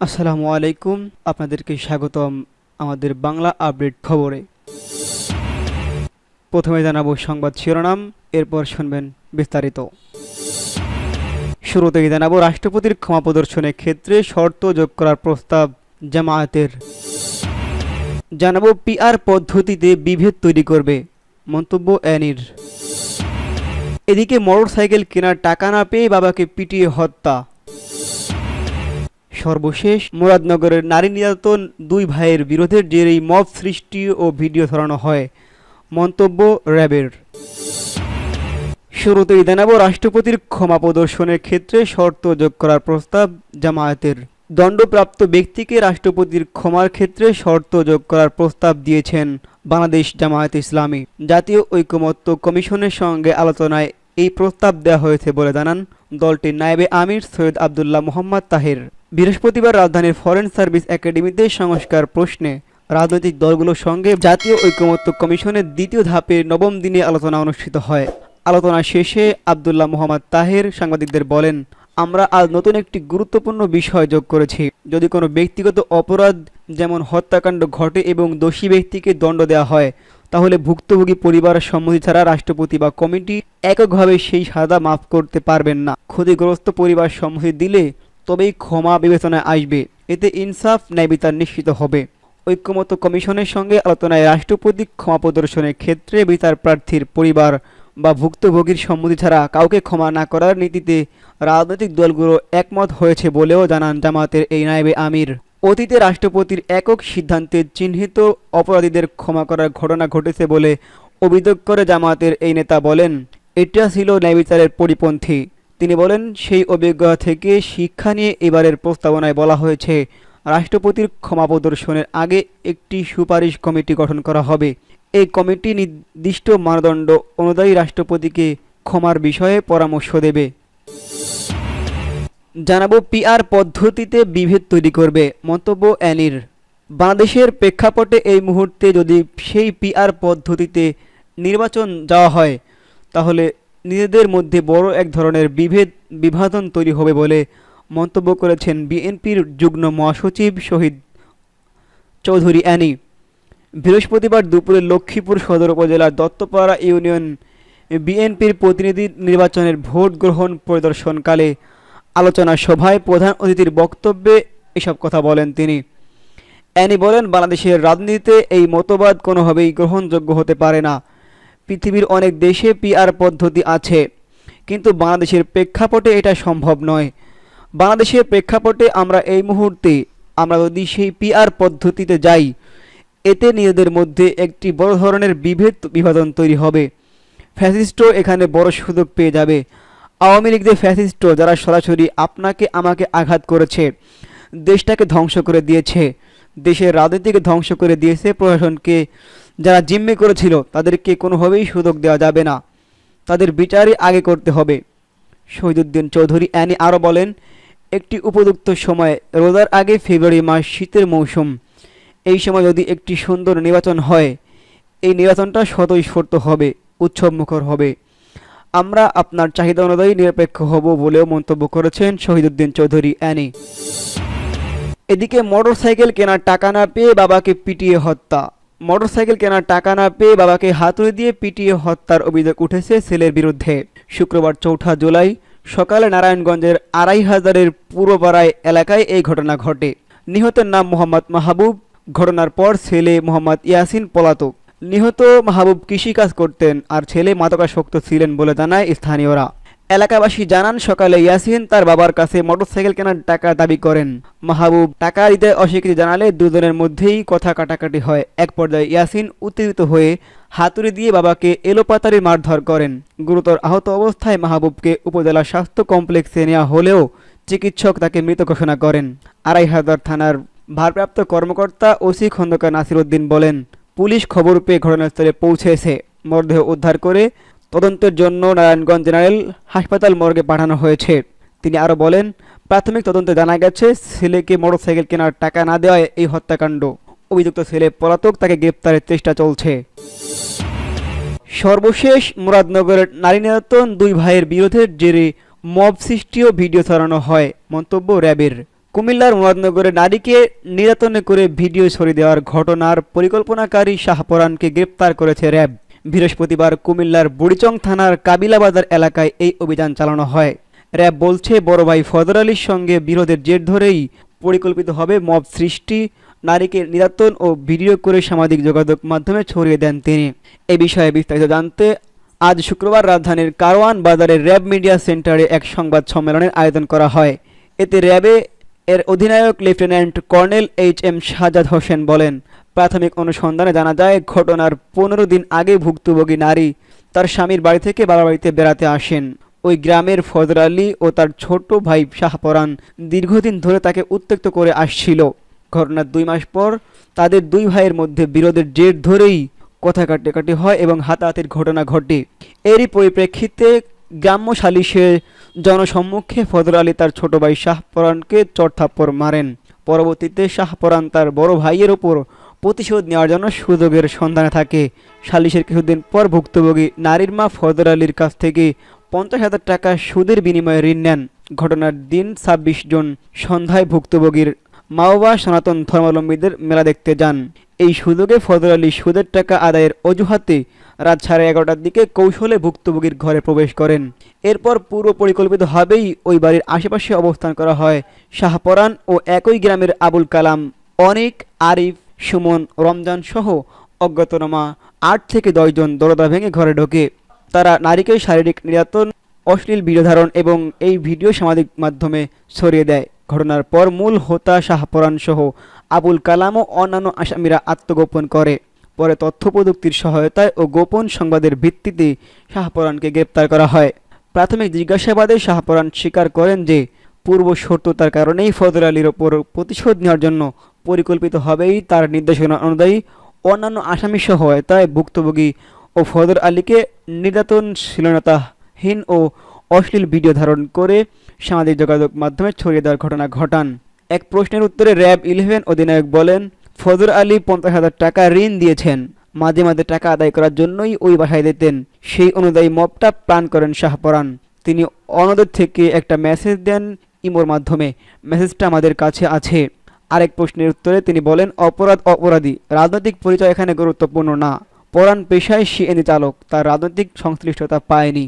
আসসালামু আলাইকুম। আপনাদেরকে স্বাগতম আমাদের বাংলা আপডেট খবরে। প্রথমে জানাব সংবাদ শিরোনাম, এরপর শুনবেন বিস্তারিত। শুরুতেই জানাব, রাষ্ট্রপতির ক্ষমা প্রদর্শনের ক্ষেত্রে শর্ত যোগ করার প্রস্তাব জামায়াতের। জানাব, পিআর পদ্ধতিতে বিভেদ তৈরি করবে, মন্তব্য অ্যানির। এদিকে মোটরসাইকেল কেনার টাকা না পেয়ে বাবাকে পিটিয়ে হত্যা। সর্বশেষ, মুরাদনগরের নারী নির্যাতন দুই ভাইয়ের বিরোধের জেরেই মব সৃষ্টি ও ভিডিও ধরানো হয়। মন্তব্য র্যাবের। শুরুতেই জানাব, রাষ্ট্রপতির ক্ষমা প্রদর্শনের ক্ষেত্রে শর্ত যোগ করার প্রস্তাব জামায়াতের। দণ্ডপ্রাপ্ত ব্যক্তিকে রাষ্ট্রপতির ক্ষমার ক্ষেত্রে শর্ত যোগ করার প্রস্তাব দিয়েছেন বাংলাদেশ জামায়াত ইসলামী। জাতীয় ঐকমত্য কমিশনের সঙ্গে আলোচনায় এই প্রস্তাব দেওয়া হয়েছে বলে জানান দলটির নায়েবে আমির সৈয়দ আবদুল্লাহ মোহাম্মদ তাহের। বৃহস্পতিবার রাজধানীর ফরেন সার্ভিস একাডেমিতে সংস্কার প্রশ্নে রাজনৈতিক দলগুলোর সঙ্গে জাতীয় ঐকমত্য কমিশনের দ্বিতীয় ধাপের নবম দিনে আলোচনা অনুষ্ঠিত হয়। আলোচনা শেষে আবদুল্লাহ মোহাম্মদ তাহের সাংবাদিকদের বলেন, আমরা আজ নতুন একটি গুরুত্বপূর্ণ বিষয় যোগ করেছি। যদি কোনো ব্যক্তিগত অপরাধ, যেমন হত্যাকাণ্ড ঘটে এবং দোষী ব্যক্তিকে দণ্ড দেওয়া হয়, তাহলে ভুক্তভোগী পরিবারের সম্মতি ছাড়া রাষ্ট্রপতি বা কমিটি এককভাবে সেই সাজা মাফ করতে পারবেন না। ক্ষতিগ্রস্ত পরিবার সম্মতি দিলে তবেই ক্ষমা বিবেচনায় আসবে। এতে ইনসাফ ন্যায় বিচার নিশ্চিত হবে। ঐক্যমত্য কমিশনের সঙ্গে আলোচনায় রাষ্ট্রপতি ক্ষমা প্রদর্শনের ক্ষেত্রে বিচার প্রার্থীর পরিবার বা ভুক্তভোগীর সম্মতি ছাড়া কাউকে ক্ষমা না করার নীতিতে রাজনৈতিক দলগুলো একমত হয়েছে বলেও জানান জামাতের এই নায়েবে আমির। অতীতে রাষ্ট্রপতির একক সিদ্ধান্তে চিহ্নিত অপরাধীদের ক্ষমা করার ঘটনা ঘটেছে বলে অভিযোগ করে জামাতের এই নেতা বলেন, এটা ছিল ন্যায়বিচারের পরিপন্থী। তিনি বলেন, সেই অভিজ্ঞতা থেকে শিক্ষা নিয়ে এবারের প্রস্তাবনায় বলা হয়েছে, রাষ্ট্রপতির ক্ষমা প্রদর্শনের আগে একটি সুপারিশ কমিটি গঠন করা হবে। এই কমিটি নির্দিষ্ট মানদণ্ড অনুযায়ী রাষ্ট্রপতিকে ক্ষমার বিষয়ে পরামর্শ দেবে। জানাব, পিআর পদ্ধতিতে বিভেদ তৈরি করবে, মন্তব্য অ্যানির। বাংলাদেশের প্রেক্ষাপটে এই মুহূর্তে যদি সেই পিআর পদ্ধতিতে নির্বাচন যাওয়া হয়, তাহলে নিজেদের মধ্যে বড় এক ধরনের বিভেদ, বিভাজন তৈরি হবে বলে মন্তব্য করেছেন বিএনপির যুগ্ম মহাসচিব শহীদ চৌধুরী অ্যানি। বৃহস্পতিবার দুপুরে লক্ষ্মীপুর সদর উপজেলার দত্তপাড়া ইউনিয়ন বিএনপির প্রতিনিধি নির্বাচনের ভোট গ্রহণ পরিদর্শনকালে আলোচনা সভায় প্রধান অতিথির বক্তব্যে এসব কথা বলেন তিনি। অ্যানি বলেন, বাংলাদেশের রাজনীতিতে এই মতবাদ কোনোভাবেই গ্রহণযোগ্য হতে পারে না। পৃথিবীর অনেক দেশে পিআর পদ্ধতি আছে। কিন্তু বাংলাদেশের প্রেক্ষাপটে এটা সম্ভব নয়। বাংলাদেশের প্রেক্ষাপটে আমরা এই মুহূর্তে আমরা যদি সেই পিআর পদ্ধতিতে যাই, এতে নিজেদের মধ্যে একটি বড় ধরনের বিভেদ বিভাজন তৈরি হবে। ফ্যাসিস্ট এখানে বড় সুযোগ পেয়ে যাবে। আওয়ামী লীগদের ফ্যাসিস্ট, যারা সরাসরি আপনাকে, আমাকে আঘাত করেছে, দেশটাকে ধ্বংস করে দিয়েছে, দেশের রাজনীতিকে ধ্বংস করে দিয়েছে, প্রশাসনকে যারা জিম্মি করেছিল, তাদেরকে কোনোভাবেই সুযোগ দেওয়া যাবে না। তাদের বিচারই আগে করতে হবে। শহীদুদ্দিন চৌধুরী অ্যানি আরও বলেন, একটি উপযুক্ত সময়, রোজার আগে ফেব্রুয়ারি মাস শীতের মৌসুম। এই সময় যদি একটি সুন্দর নির্বাচন হয়, এই নির্বাচনটা স্বতঃস্ফূর্ত হবে উৎসবমুখর হবে। আমরা আপনার চাহিদা অনুযায়ী নিরপেক্ষ হব বলেও মন্তব্য করেছেন শহীদুদ্দিন চৌধুরী অ্যানি। এদিকে মোটরসাইকেল কেনার টাকা না পেয়ে বাবাকে পিটিয়ে হত্যা। মোটরসাইকেল কেনার টাকা না পেয়ে বাবাকে হাতুড়ি দিয়ে পিটিয়ে হত্যার অভিযোগ উঠেছে ছেলের বিরুদ্ধে। শুক্রবার চৌঠা জুলাই সকালে নারায়ণগঞ্জের আড়াই হাজারের পুরোপাড়ায় এলাকায় এই ঘটনা ঘটে। নিহতের নাম মোহাম্মদ মাহবুব। ঘটনার পর ছেলে মোহাম্মদ ইয়াসিন পলাতক। নিহত মাহবুব কৃষিকাজ করতেন আর ছেলে মাদকাসক্ত ছিলেন বলে জানায় স্থানীয়রা। এলাকাবাসী জানান, সকালে ইয়াসিন তার বাবার কাছে মোটরসাইকেল কেনার টাকা দাবি করেন। মাহবুব টাকা দিতে অস্বীকৃতি জানালে দুজনের মধ্যেই কথা কাটাকাটি হয়। এক পর্যায়ে ইয়াসিন উত্তেজিত হয়ে হাতুড়ি দিয়ে বাবাকে এলোপাতারি মারধর করেন। গুরুতর আহত অবস্থায় মাহবুবকে উপজেলা স্বাস্থ্য কমপ্লেক্সে নেওয়া হলেও চিকিৎসক তাকে মৃত ঘোষণা করেন। আড়াই হাজার থানার ভারপ্রাপ্ত কর্মকর্তা ওসি খন্দকার নাসির উদ্দিন বলেন, পুলিশ খবর পেয়ে ঘটনাস্থলে পৌঁছেছে। মরদেহ উদ্ধার করে তদন্তের জন্য নারায়ণগঞ্জ জেনারেল হাসপাতাল মর্গে পাঠানো হয়েছে। তিনি আরও বলেন, প্রাথমিক তদন্তে জানা গেছে, ছেলেকে মোটরসাইকেল কেনার টাকা না দেওয়ায় এই হত্যাকাণ্ড। অভিযুক্ত ছেলে পলাতক, তাকে গ্রেপ্তারের চেষ্টা চলছে। সর্বশেষ মুরাদনগরের নারী নির্যাতন দুই ভাইয়ের বিরোধের জেরে মব সৃষ্টিও ভিডিও ছড়ানো হয়, মন্তব্য র্যাবের। কুমিল্লার মুরাদনগরে নারীকে নির্যাতনে করে ভিডিও ছড়িয়ে দেওয়ার ঘটনার পরিকল্পনাকারী শাহপরানকে গ্রেপ্তার করেছে র্যাব। বৃহস্পতিবার কুমিল্লার বুড়িচং থানার কাবিলাবাজার এলাকায় এই অভিযান চালানো হয়। র্যাব বলছে, বড় ভাই ফদর আলীর সঙ্গে বিরোধের জের ধরেই পরিকল্পিতভাবে মব সৃষ্টি, নারীকে নির্যাতন ও ভিডিও করে সামাজিক যোগাযোগ মাধ্যমে ছড়িয়ে দেন তিনি। এ বিষয়ে বিস্তারিত জানতে আজ শুক্রবার রাজধানীর কারওয়ান বাজারের র্যাব মিডিয়া সেন্টারে এক সংবাদ সম্মেলনের আয়োজন করা হয়। এতে র্যাবে এর অধিনায়ক lieutenant colonel H M Shahzad Hossain বলেন, প্রাথমিক অনুসন্ধানে জানা যায়, ঘটনার পনেরো দিন আগে ভুক্তভোগী নারী তার স্বামীর বাড়ি থেকে বাবার বাড়িতে বেড়াতে আসেন। ওই গ্রামের ফজর আলী ও তার ছোট ভাই শাহপরান দীর্ঘদিন ধরে তাকে উত্ত্যক্ত করে আসছিল। ঘটনার দুই মাস পর তাদের দুই ভাইয়ের মধ্যে বিরোধের জের ধরেই কথা কাটাকাটি হয় এবং হাতাহাতির ঘটনা ঘটে। এরই পরিপ্রেক্ষিতে গ্রাম্য সালিশে জনসম্মুখে ফজর আলী তার ছোট ভাই শাহপরানকে চড়থাপ্পড় মারেন। পরবর্তীতে শাহপরান তার বড় ভাইয়ের ওপর প্রতিশোধ নেওয়ার জন্য সুযোগের সন্ধানে থাকে। সালিশের কিছুদিন পর ভুক্তভোগী নারীর মা ফজর আলীর কাছ থেকে পঞ্চাশ হাজার টাকা সুদের বিনিময়ে ঋণ নেন। ঘটনার দিন ছাব্বিশ জন সন্ধ্যায় ভুক্তভোগীর মাওবা সনাতন ধর্মাবলম্বীদের মেলা দেখতে যান। এই সুযোগে ফজর আলী সুদের টাকা আদায়ের অজুহাতে রাত সাড়ে এগারোটার দিকে কৌশলে ভুক্তভোগীর ঘরে প্রবেশ করেন। এরপর পূর্ব পরিকল্পিতভাবেই ওই বাড়ির আশেপাশে অবস্থান করা হয়। শাহপরান ও একই গ্রামের আবুল কালাম, অনেক, আরিফ, সুমন, রমজান সহ অজ্ঞাতনামা আট থেকে দশজন দরজা ভেঙে ঘরে ঢোকে। তারা নারীকে শারীরিক নির্যাতন অশ্লীল ভিডিও ধারণ এবং এই ভিডিও সামাজিক মাধ্যমে ছড়িয়ে দেয়। ঘটনার পর মূল হোতা শাহপরান সহ আবুল কালাম ও অন্যান্য আসামিরা আত্মগোপন করে। পরে তথ্য প্রযুক্তির সহায়তায় ও গোপন সংবাদের ভিত্তিতে শাহপরানকে গ্রেপ্তার করা হয়। প্রাথমিক জিজ্ঞাসাবাদে শাহপরান স্বীকার করেন যে, পূর্ব শত্রুতার কারণেই ফজর আলীর ওপর প্রতিশোধ নেওয়ার জন্য পরিকল্পিতভাবেই তার নির্দেশনা অনুযায়ী অন্যান্য আসামি সহায়তায় ভুক্তভোগী ও ফজর আলীকে নির্যাতনশীলতাহীন ও অশ্লীল ভিডিও ধারণ করে সামাজিক যোগাযোগ মাধ্যমে ছড়িয়ে দেওয়ার ঘটনা ঘটান। এক প্রশ্নের উত্তরে র্যাব ইলেভেন অধিনায়ক বলেন, ফজর আলী পঞ্চাশ হাজার টাকা ঋণ দিয়েছেন। মাঝে মাঝে টাকা আদায় করার জন্যই ওই বাসায় দিতেন সেই অনুযায়ী মবটা প্ল্যান করেন শাহপরান। তিনি অন্যদের থেকে একটা মেসেজ দেন ইমোর মাধ্যমে। মেসেজটা আমাদের কাছে আছে। আরেক প্রশ্নের উত্তরে তিনি বলেন, অপরাধ অপরাধী। রাজনৈতিক পরিচয় এখানে গুরুত্বপূর্ণ না। পরাণ পেশায় সিএনজি চালক। তার রাজনৈতিক সংশ্লিষ্টতা পায়নি।